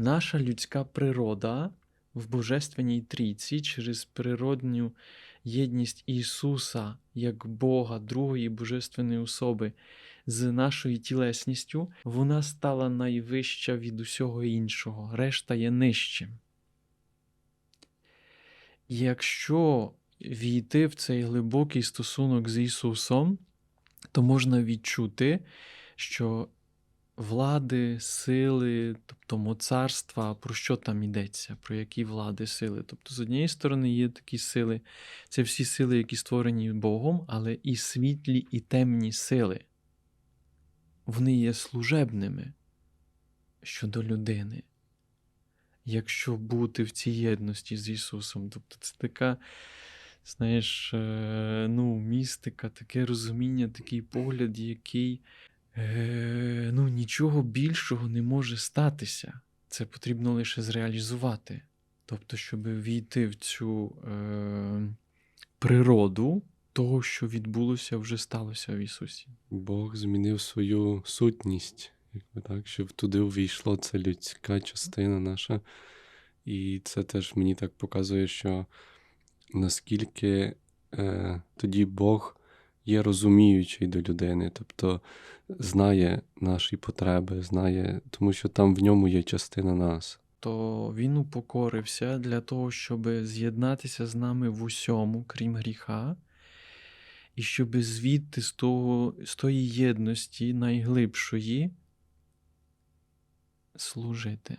наша людська природа в Божественній трійці через природню єдність Ісуса як Бога, другої божественної особи з нашою тілесністю, вона стала найвища від усього іншого, решта є нижчим. Якщо війти в цей глибокий стосунок з Ісусом, то можна відчути, що влади, сили, тобто моцарства, про що там йдеться, про які влади, сили. Тобто, з однієї сторони, є такі сили, це всі сили, які створені Богом, але і світлі, і темні сили. Вони є служебними щодо людини. Якщо бути в цій єдності з Ісусом, тобто це така, знаєш, е, ну, містика, таке розуміння, такий погляд, який е, ну, нічого більшого не може статися. Це потрібно лише зреалізувати. Тобто, щоб війти в цю е, природу того, що відбулося, вже сталося в Ісусі. Бог змінив свою сутність, якби так, щоб туди увійшло ця людська частина наша. І це теж мені так показує, що наскільки е, тоді Бог є розуміючий до людини, тобто знає наші потреби, знає, тому що там в ньому є частина нас. то він упокорився для того, щоб з'єднатися з нами в усьому, крім гріха, і щоб звідти з, того, з тої єдності найглибшої служити.